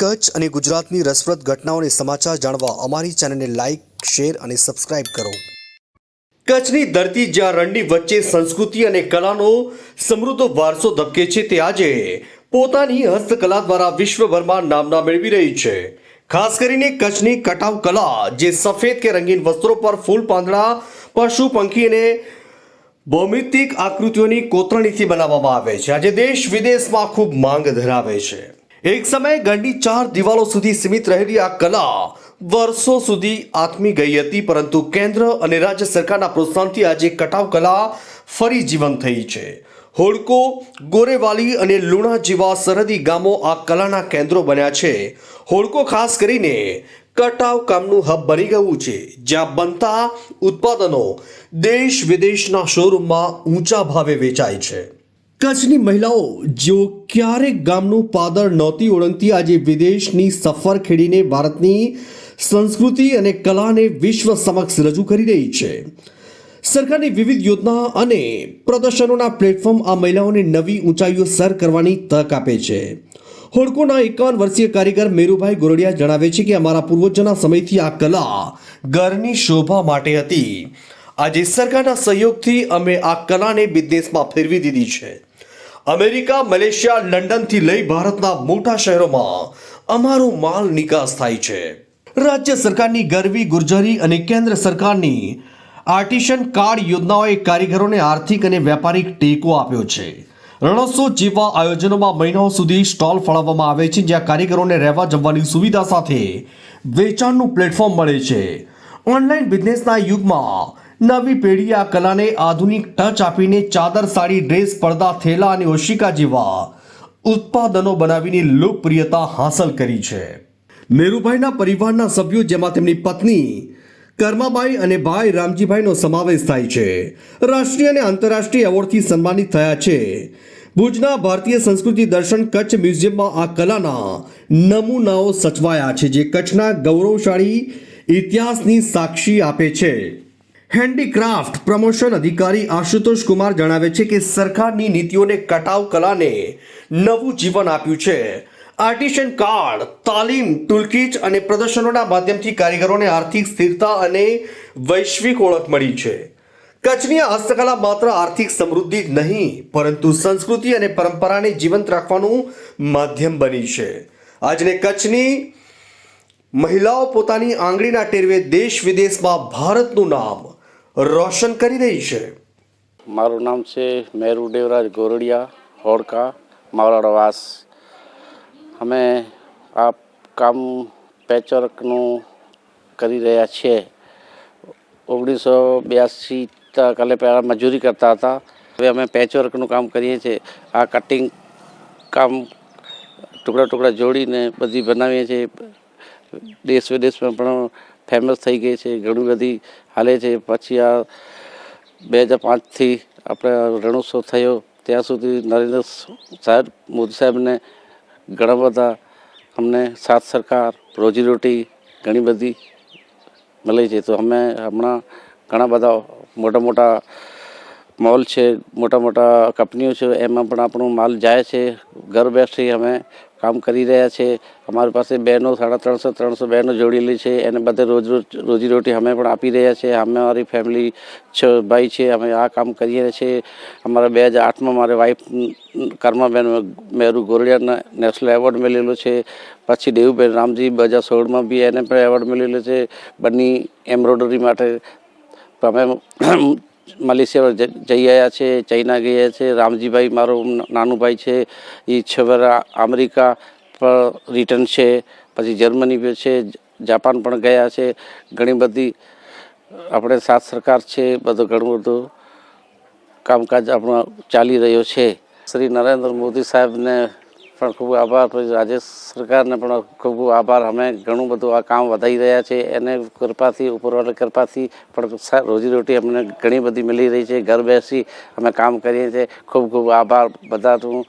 કચ્છ અને ગુજરાતની રસપ્રદ ઘટનાઓને સમાચાર જાણવા અમારી ચેનલને લાઇક શેર અને સબસ્ક્રાઇબ કરો. કચ્છની ધરતી જ્યાં રણની વચ્ચે સંસ્કૃતિ અને કલાનો સમૃદ્ધ વારસો ધબકે છે તે આજે પોતાની હસ્તકલા દ્વારા વિશ્વભરમાં નામના મેળવી રહી છે. ખાસ કરીને કચ્છની કટાવ કલા, જે સફેદ કે રંગીન વસ્ત્રો પર ફૂલ પાંદડા, પશુ પંખી અને ભૌમિતિક આકૃતિઓની કોતરણીથી બનાવવામાં આવે છે. આજે દેશ વિદેશમાં ખૂબ માંગ ધરાવે છે. એક સમયે ઘરની ચાર દિવાલો સુધી સીમિત રહેલી આ કલા વર્ષો સુધી આત્મી ગઈ હતી, પરંતુ કેન્દ્ર અને રાજ્ય સરકારના પ્રોત્સાહનથી આજે કટાવ કલા ફરી જીવંત થઈ છે. હોડકો, ગોરેવાલી અને લુણા જેવા સરહદી ગામો આ કલાના કેન્દ્રો બન્યા છે. હોડકો ખાસ કરીને કટાવ કામનું હબ બની ગયું છે, જ્યાં બનતા ઉત્પાદનો દેશ વિદેશના શોરૂમમાં ઊંચા ભાવે વેચાય છે. કચ્છની મહિલાઓ જેઓ ક્યારેક ગામનું પાદર નહોતી ઓળંગતી, આજે વિદેશની સફર ખેડીને ભારતની સંસ્કૃતિ અને કલાને વિશ્વ સમક્ષ રજૂ કરી રહી છે. સરકારની વિવિધ યોજના અને પ્રદર્શનોના પ્લેટફોર્મ આ મહિલાઓને નવી ઊંચાઈઓ સર કરવાની તક આપે છે. હોડકોના એકાવન વર્ષીય કારીગર મેરુભાઈ ગોરડિયા જણાવે છે કે અમારા પૂર્વજોના સમયથી આ કલા ઘરની શોભા માટે હતી. આજે સરકારના સહયોગથી અમે આ કલાને બિઝનેસમાં ફેરવી દીધી છે. અમેરિકા, મલેશિયા, લંડનથી લઈ ભારતના મોટા શહેરોમાં અમારો માલ નિકાસ થાય છે. રાજ્ય સરકારની ગરવી, ગુર્જરી અને કેન્દ્ર સરકારની આર્ટિશન કાર્ડ યોજનાઓએ કારીગરોને આર્થિક અને વ્યાપારિક ટેકો આપ્યો છે. રણોત્સવ જેવા આયોજનોમાં મહિનાઓ સુધી સ્ટોલ ફાળવવામાં આવે છે, જ્યાં કારીગરોને રહેવા જમવાની સુવિધા સાથે વેચાણનું પ્લેટફોર્મ મળે છે. ઓનલાઈન બિઝનેસના યુગમાં નવી પેઢી આ કલાને આધુનિક ટચ આપીને ચાદર સાડી ડ્રેસ પડદા થેલા અને ઓશિકા જેવા ઉત્પાદનો બનાવીને લોકપ્રિયતા હાંસલ કરી છે. મેરુભાઈના પરિવારના સભ્યો જેમાં તેમની પત્ની, કર્માબાઈ અને ભાઈ રામજીભાઈનો સમાવેશ થાય છે. રાષ્ટ્રીય અને આંતરરાષ્ટ્રીય એવોર્ડથી સન્માનિત થયા છે. ભુજના ભારતીય સંસ્કૃતિ દર્શન કચ્છ મ્યુઝિયમમાં આ કલાના નમૂનાઓ સચવાયા છે, જે કચ્છના ગૌરવશાળી ઇતિહાસની સાક્ષી આપે છે. હેન્ડીક્રાફ્ટ પ્રમોશન અધિકારી આશુતોષ કુમાર જણાવે છે કે સરકારની નીતિઓને કટાવ કલાને નવું જીવન આપ્યું છે. આર્ટિશન કાર્ડ, તાલીમ, ટૂલકીટ અને પ્રદર્શનોના માધ્યમથી કારીગરોને આર્થિક સ્થિરતા અને વૈશ્વિક ઓળખ મળી છે. કચ્છની હસ્તકલા માત્ર આર્થિક સમૃદ્ધિ જ નહીં, પરંતુ સંસ્કૃતિ અને પરંપરાને જીવંત રાખવાનું માધ્યમ બની છે. આજને કચ્છની મહિલાઓ પોતાની આંગળીના ટેરવે દેશ વિદેશમાં ભારતનું નામ રોશન કરી રહી છે. મારું નામ છે મેરુ દેવરાજ ગોરડિયા હોડકા માવરાડવાસ અમે આ કામ પેચવર્કનું કરી રહ્યા છીએ. ઓગણીસો બ્યાસી કાલે પહેલાં મજૂરી કરતા હતા. હવે અમે પેચવર્કનું કામ કરીએ છીએ. આ કટિંગ કામ ટુકડા ટુકડા જોડીને બધી બનાવીએ છીએ. દેશ વિદેશમાં પણ ફેમસ થઈ ગઈ છે, ઘણી બધી હાલે છે. પછી આ બે હજાર પાંચથી આપણે રણોત્સવ થયો, ત્યાં સુધી નરેન્દ્ર સાહેબ, મોદી સાહેબને ઘણા બધા અમને સાથ સરકાર, રોજીરોટી ઘણી બધી મળે છે. તો અમે હમણાં ઘણા બધા મોટા મોટા મોલ છે મોટા મોટા કંપનીઓ છે, એમાં પણ આપણો માલ જાય છે. ઘર બેસી અમે કામ કરી રહ્યા છે. અમારી પાસે બહેનો સાડા ત્રણસો ત્રણસો બહેનો જોડેલી છે. એને બધે રોજ રોજ રોજીરોટી અમે પણ આપી રહ્યા છે. અમે અમારી ફેમિલી છ ભાઈ છે. અમે આ કામ કરીએ છીએ અમારા બે હજાર આઠમાં મારે વાઈફ કર્માબેન મેરુ ગોરડિયાને નેશનલ એવોર્ડ મળેલો છે. પછી દેવુબેન રામજી બે હજાર સોળમાં બી એને પણ એવોર્ડ મળેલો છે. બની એમ્બ્રોઇડરી માટે. અમે મલેશિયા જઈ આવ્યા છે, ચાઇના ગયા છે, રામજીભાઈ મારો નાનું ભાઈ છે એ છ અમેરિકા પર રિટર્ન છે, પછી જર્મની છે, જાપાન પણ ગયા છે, ઘણી બધી, આપણે સાથ સરકાર છે, બધું ઘણું બધું કામકાજ આપણો ચાલી રહ્યો છે. શ્રી નરેન્દ્ર મોદી સાહેબને પણ ખૂબ આભાર. રાજ્ય સરકારને પણ ખૂબ ખૂબ આભાર. અમે ઘણું બધું આ કામ વધારી રહ્યા છે. એને કૃપાથી ઉપરવાળા કૃપાથી પણ રોજીરોટી અમને ઘણી બધી મળી રહી છે. ઘર બેસી અમે કામ કરીએ છીએ. ખૂબ ખૂબ આભાર. બધાનું